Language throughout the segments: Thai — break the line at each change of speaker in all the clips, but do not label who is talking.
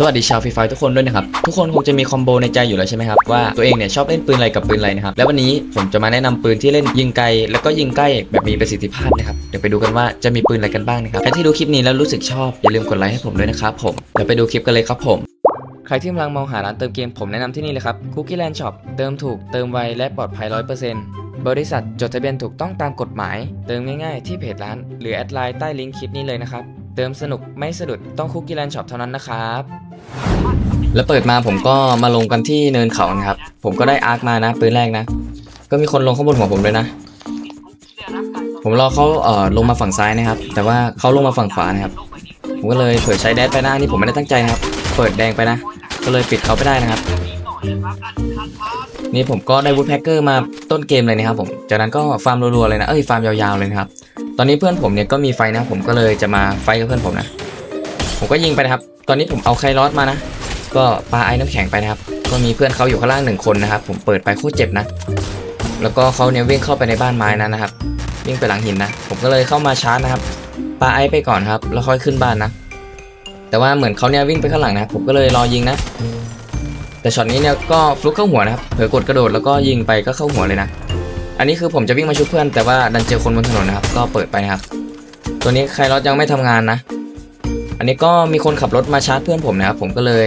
สวัสดีชาวฟรีไฟทุกคนด้วยนะครับ ทุกคนคงจะมีคอมโบในใจอยู่แล้วใช่ไหมครับว่าตัวเองเนี่ยชอบเล่นปืนอะไรกับปืนอะไรนะครับ แล้ววันนี้ผมจะมาแนะนำปืนที่เล่นยิงไกล แล้วก็ยิงใกล้แบบมีประสิทธิภาพนะครับเดี๋ยวไปดูกันว่าจะมีปืนอะไรกันบ้างนะครับใครที่ดูคลิปนี้แล้วรู้สึกชอบอย่าลืมกดไลค์ให้ผมด้วยนะครับผมเดี๋ยวไปดูคลิปกันเลยครับผมใครที่กำลังมองหาร้านเติมเกมผมแนะนำที่นี่เลยครับ Cookie Land Shop เติมถูกเติมไวและปลอดภัย100%บริษัทจดทะเบียนถูกต้องตามกฎหมาย เติมง่ายๆ ที่เพจร้าน หรือแอดไลน์ใต้ลิงก์คลิปนี้เลยนะครับ เติมสนุกไม่สะดุดต้อง Cookie Land Shop เท่านั้นนะครับ แล้วเปิดมาผมก็มาลงกันที่เนินเขานะครับ ผมก็ได้อาร์คมานะปืนแรกนะ ก็มีคนลงข้างบนหัวผมด้วยนะ ผมรอเขาเอ่อลงมาฝั่งซ้ายนะครับ แต่ว่าเขาลงมาฝั่งขวานะครับ ผมก็เลยเผยใช้แดดไปหน้านี่ผมไม่ได้ตั้งใจนะครับ เปิดแดงไปนะ ก็เลยปิดเขาไม่ได้นะครับ นี่ผมก็ได้วูดแพคเกอร์มาต้นเกมเลยนะครับผม จากนั้นก็ฟาร์มรัวๆเลยนะ เอ้ยฟาร์มยาวๆเลยนะครับ ตอนนี้เพื่อนผมเนี่ยก็มีไฟนะ ผมก็เลยจะมาไฟกับเพื่อนผมนะ ผมก็ยิงไปนะครับ ตอนนี้ผมเอาไคลอสมานะ ก็ปาไอ้น้ำแข็งไปนะครับ ก็มีเพื่อนเขาอยู่ข้างล่างหนึ่งคนนะครับ ผมเปิดไปโคตรเจ็บนะ แล้วก็เขาเนี่ยวิ่งเข้าไปในบ้านไม้นั้นนะครับ วิ่งไปหลังหินนะ ผมก็เลยเข้ามาชาร์จนะครับ ปาไอ้ไปก่อนครับ แล้วค่อยขึ้นบ้านนะ แต่ว่าเหมือนเขาเนี่ยวิ่งไปข้างหลังนะครับผมก็เลยรอยิงนะ แต่ช็อตนี้เนี่ยก็ฟลุกเข้าหัวนะครับ เผลอกดกระโดดแล้วก็ยิงไปก็เข้าหัวเลยนะ อันนี้คือผมจะวิ่งมาช่วยเพื่อนแต่ว่าดันเจอคนบนถนนนะครับ ก็เปิดไปนะครับ ตัวนี้ใครรถยังไม่ทำงานนะ อันนี้ก็มีคนขับรถมาชาร์จเพื่อนผมนะครับ ผมก็เลย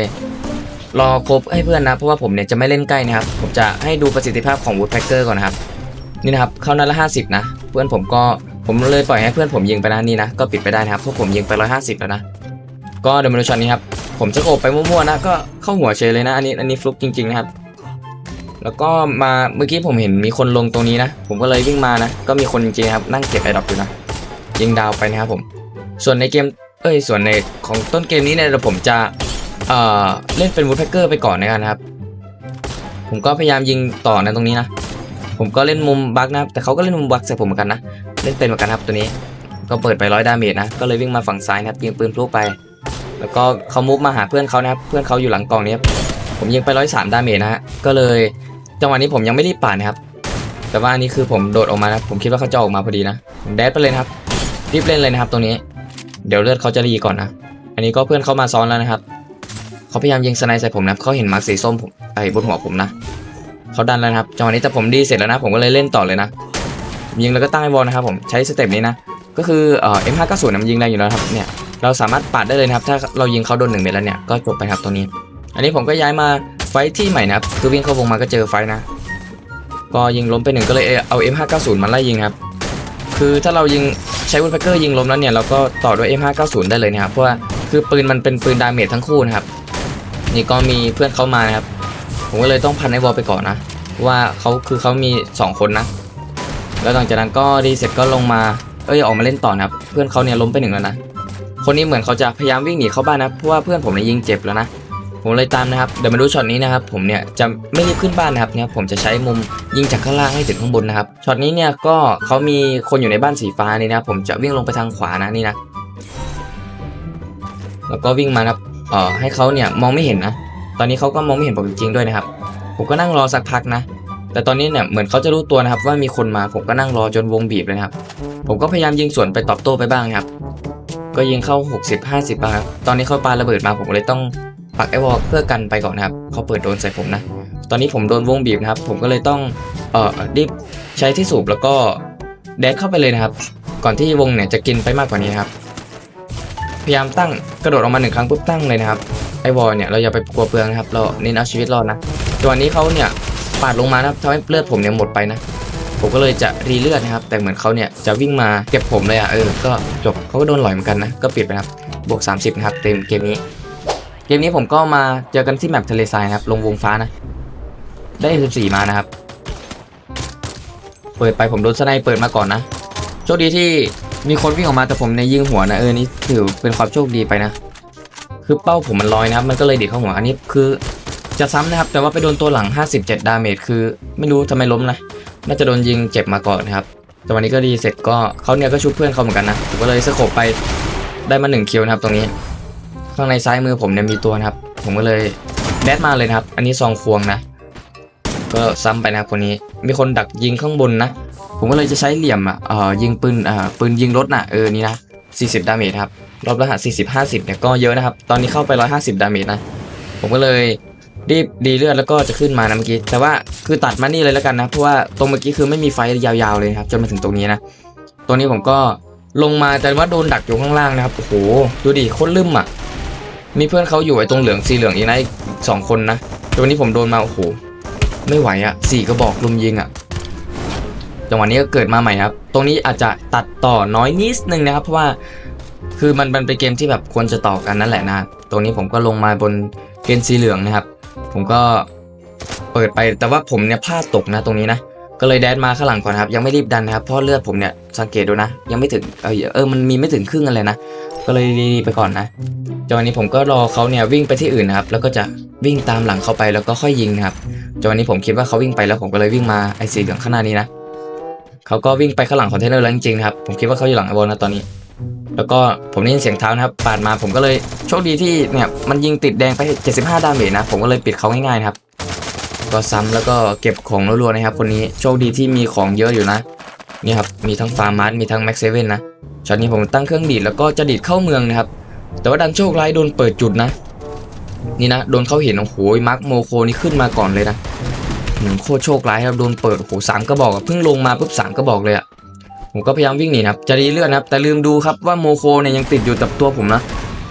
รอครบให้เพื่อนนะ เพราะว่าผมเนี่ยจะไม่เล่นใกล้นะครับ ผมจะให้ดูประสิทธิภาพของ Woodpecker ก่อนนะครับ นี่นะครับ เข้านัดละ 50 นะ เพื่อนผมก็ผมเลยปล่อยให้เพื่อนผมยิงไปนะนี่นะ ก็ปิดไปได้นะครับเพราะผมยิงไป 150 แล้วนะ ก็เดี๋ยวมาดูช็อตนี้ครับ ผมจะโอบไปมั่วๆนะ ก็เข้าหัวเฉยเลยนะ อันนี้ อันนี้ฟลุกจริงๆนะครับ แล้วก็มาเมื่อกี้ผมเห็นมีคนลงตรงนี้นะ ผมก็เลยวิ่งมานะ ก็มีคนจริงๆครับนั่งเก็บไอดอปอยู่นะ ยิงดาวไปนะครับผม ส่วนในเกม เอ้ย ส่วนในของต้นเกมนี้เนี่ยเดี๋ยวผมจะ เอ่อ เล่นเป็นวูดแพคเกอร์ไปก่อนนะครับ ผมก็พยายามยิงต่อนะตรงนี้นะ ผมก็เล่นมุมบักนะ แต่เขาก็เล่นมุมบักใส่ผมเหมือนกันนะ เล่นเป็นเหมือนกันครับตัวนี้ ก็เปิดไปร้อยดาเมจนะ ก็เลยวิ่งมาฝั่งซ้ายนะครับยิงปืนพลุไป แล้วก็เขามุกมาหาเพื่อนเขานะครับ เพื่อนเขาอยู่หลังกองนี้ครับผมยิงไปร้อยสามดาเมจนะฮะ ก็เลย จังหวะนี้ผมยังไม่รีบป่าดนะครับ แต่ว่านนี่คือผมโดดออกมานะผมคิดว่าเขาจะออกมาพอดีนะผมแดดไปเลยครับ รีบเล่นเลยนะครับตรงนี้ เดี๋ยวเลือดเขาจะรีก่อนนะ อันนี้ก็เพื่อนเขามาซ้อนแล้วนะครับ เขาพยายามยิงสไนใส่ผมนะเขาเห็นมาร์คสีส้มผมไอ้บนหัวผมนะ เขาดันแล้วครับ จังหวะนี้แต่ผมดีเสร็จแล้วนะ ผมก็เลยเล่นต่อเลยนะ ยิงแล้วก็ตั้งไอ้บอลนะครับ ผมใช้สเต็ปนี้นะ ก็คือเอ่อ M590 นะมันยิงได้อยู่แล้วครับ เนี่ย เราสามารถปาดได้เลยนะครับ ถ้าเรายิงเขาโดนหนึ่งเม็ดแล้วเนี่ย ก็จบไปครับตัวนี้ อันนี้ผมก็ย้ายมา ไฟที่ใหม่นะครับคือวิ่งเข้าวงมาก็เจอไฟนะ ก็ยิงล้มไปหนึ่งก็เลยเอา M590 มาไล่ยิงครับ คือถ้าเรายิงใช้วุนแพคเกอร์ยิงล้มแล้วเนี่ยเราก็ต่อด้วย M590 ได้เลยนะครับ เพราะว่าคือปืนมันเป็นปืนดาเมจทั้งคู่นะครับ นี่ก็มีเพื่อนเข้ามานะครับ ผมก็เลยต้องพันไอ้วอลไปก่อนนะเพราะว่าเขาคือเขามี 2 คนนะ แล้วหลังจากนั้นก็ดีเสร็จก็ลงมาเอ้ยออกมาเล่นต่อนะครับ เพื่อนเขาเนี่ยล้มไปหนึ่งแล้วนะ คนนี้เหมือนเขาจะพยายามวิ่งหนีเข้าบ้านนะ เพราะว่าเพื่อนผมเนี่ยยิงเจ็บแล้วนะ ผมเลยตามนะครับเดี๋ยวมาดูช็อตนี้นะครับผมเนี่ยจะไม่รีบขึ้นบ้านนะครับเนี่ยผมจะใช้มุมยิงจากข้างล่างให้ถึงข้างบนนะครับช็อตนี้เนี่ยก็เขามีคนอยู่ในบ้านสีฟ้านี่นะผมจะวิ่งลงไปทางขวานะนี่นะแล้วก็วิ่งมาครับเอ่อให้เขาเนี่ยมองไม่เห็นนะตอนนี้เขาก็มองไม่เห็นผมจริงๆด้วยนะครับ ผมก็นั่งรอสักพักนะ แต่ตอนนี้เนี่ยเหมือนเขาจะรู้ตัวนะครับว่ามีคนมาผมก็นั่งรอจนวงบีบเลยครับ ผมก็พยายามยิงสวนไปตอบโต้ไปบ้างครับ ก็ยิงเข้า 60 50บ้างครับตอนนี้เขาปาระเบิดมาผมเลยต้อง ปักไอวอลเพื่อกันไปก่อนนะครับเขาเปิดโดนใส่ผมนะ ตอนนี้ผมโดนวงบีบนะครับ ผมก็เลยต้องเอ่อรีบใช้ที่สูบแล้วก็แดดเข้าไปเลยนะครับ ก่อนที่วงเนี่ยจะกินไปมากกว่านี้ครับ พยายามตั้งกระโดดออกมาหนึ่งครั้งปุ๊บตั้งเลยนะครับไอวอลเนี่ยเราอย่าไปกลัวเปลืองนะครับ เราเน้นเอาชีวิตรอดนะจังหวะนี้เขาเนี่ยปาดลงมานะครับทำให้เลือดผมเนี่ยหมดไปนะผมก็เลยจะรีเลือดนะครับ แต่เหมือนเขาเนี่ยจะวิ่งมาเก็บผมเลยอะเออ ก็จบเขาก็โดนหลอยเหมือนกันนะ ก็ปิดไปครับ บวก 30 นะครับ เต็มเกมนี้ กมนี้ผมก็มาเจอกันที่แมปทะเลทรายนะครับ ลงวงฟ้านะ ได้ 14 มานะครับ เปิดไปผมโดนสไนเปิดมาก่อนนะ โชคดีที่มีคนวิ่งออกมาแต่ผมในยิงหัวนะเออนี่ถือเป็นความโชคดีไปนะ คือเป้าผมมันลอยนะครับ มันก็เลยเดีดเข้าหัวอันนี้คือจะซ้ำนะครับ แต่ว่าไปโดนตัวหลัง 57 ดาเมจคือไม่รู้ทำไมล้มนะน่าจะโดนยิงเจ็บมาก่อนนะครับแต่วันนี้ก็ดีเสร็จก็เขาเนี่ยก็ชุบเพื่อนเขาเหมือนกันนะผมก็เลยสโคบไปได้มาหนึ่งคิวนะครับตรงนี้ ข้างในซ้ายมือผมเนี่ยมีตัวนะครับ ผมก็เลยแดดมาเลยนะครับ อันนี้ซองควงนะ ก็ซ้ำไปนะครับคนนี้ มีคนดักยิงข้างบนนะ ผมก็เลยจะใช้เหลี่ยมอะยิงปืนอ่าปืนยิงรถน่ะเออนี่นะ40 ดาเมจครับ รอบรหัส 40 50 เนี่ยก็เยอะนะครับ ตอนนี้เข้าไป 150 ดาเมจนะ ผมก็เลยรีบดีเลือดแล้วก็จะขึ้นมานะเมื่อกี้ แต่ว่าคือตัดมานี่เลยแล้วกันนะ เพราะว่าตรงเมื่อกี้คือไม่มีไฟยาวๆเลยครับ จนมาถึงตรงนี้นะตรงนี้ผมก็ลงมาแต่ว่าโดนดักอยู่ข้างล่างนะครับ โอ้โห ดูดิโคตรลืมอะ มีเพื่อนเขาอยู่ไอ้ตรงเหลืองสีเหลืองอีกนะอีกสองคนนะตรงนี้ผมโดนมาโอ้โหไม่ไหวอะสี่กระบอกลุมยิงอะจังหวะนี้ก็เกิดมาใหม่ครับ ตรงนี้อาจจะตัดต่อน้อยนิดนึงนะครับ เพราะว่าคือมันมันเป็นเกมที่แบบควรจะต่อกันนั่นแหละนะตรงนี้ผมก็ลงมาบนเกณฑ์สีเหลืองนะครับ ผมก็เปิดไปแต่ว่าผมเนี่ยพลาดตกนะตรงนี้นะก็เลยแดนมาข้างหลังก่อนครับยังไม่รีบดันนะครับเพราะเลือดผมเนี่ยสังเกตดูนะ ยังไม่ถึงเออเออมันมีไม่ถึงครึ่งอะไรนะ ก็เลยรีบไปก่อนนะจังหวะนี้ผมก็รอเขาเนี่ยวิ่งไปที่อื่นนะครับ แล้วก็จะวิ่งตามหลังเขาไปแล้วก็ค่อยยิงนะครับจังหวะนี้ผมคิดว่าเขาวิ่งไปแล้วผมก็เลยวิ่งมาไอ้สีเหลืองข้างหน้านี้นะเขาก็วิ่งไปข้างหลังคอนเทนเนอร์แล้วจริงๆนะครับผมคิดว่าเขาอยู่หลังไอโบนะตอนนี้ แล้วก็ผมได้ยินเสียงเท้านะครับปาดมาผมก็เลยโชคดีที่เนี่ยมันยิงติดแดงไป 75 ดาเมจนะผมก็เลยปิดเขาง่ายๆนะครับก็ซ้ำแล้วก็เก็บของรัวๆนะครับ คนนี้โชคดีที่มีของเยอะอยู่นะ นี่ครับมีทั้งฟาร์มัสมีทั้งแม็กเซเว่นนะช็อตนี้ผมตั้งเครื่องดีดแล้วก็จะดีดเข้าเมืองนะครับ แต่ว่าดันโชคร้ายโดนเปิดจุดนะ นี่นะโดนเขาเห็นโอ้โหมาร์คโมโคนี่ขึ้นมาก่อนเลยนะอืมโคตรโชคร้ายครับโดนเปิดโอ้โหสามกระบอกเพิ่งลงมาปุ๊บสามกระบอกเลยอะผมก็พยายามวิ่งหนีนะครับจะรีเลือดนะครับ แต่ลืมดูครับว่าโมโคเนี่ยยังติดอยู่กับตัวผมนะ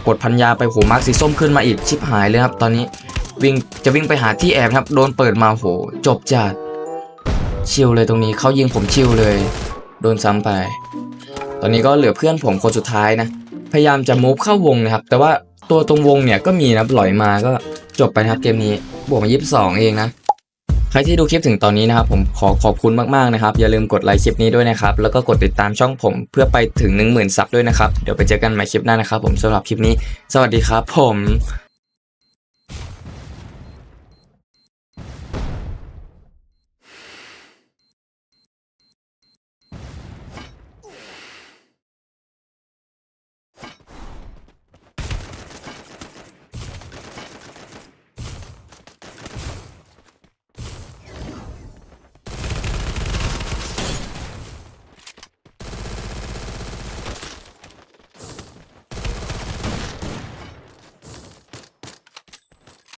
กดพันยาไปโหมาร์คสีส้มขึ้นมาอีกชิบหายเลยครับ ตอนนี้วิ่งจะวิ่งไปหาที่แอบครับ โดนเปิดมาโหจบจัด ชิลเลยตรงนี้เขายิงผมชิลเลย โดนซ้ำไป ตอนนี้ก็เหลือเพื่อนผมคนสุดท้ายนะ พยายามจะมูฟเข้าวงนะครับ แต่ว่าตัวตรงวงเนี่ยก็มีนะปล่อยมาก็จบไปนะครับเกมนี้ บวกมา22เองนะ ใครที่ดูคลิปถึงตอนนี้นะครับ ผมขอขอบคุณมากๆนะครับ อย่าลืมกดไลค์คลิปนี้ด้วยนะครับ แล้วก็กดติดตามช่องผมเพื่อไปถึง 10,000 ซับด้วยนะครับ เดี๋ยวไปเจอกันใหม่คลิปหน้านะครับ ผมสำหรับคลิปนี้ สวัสดีครับผม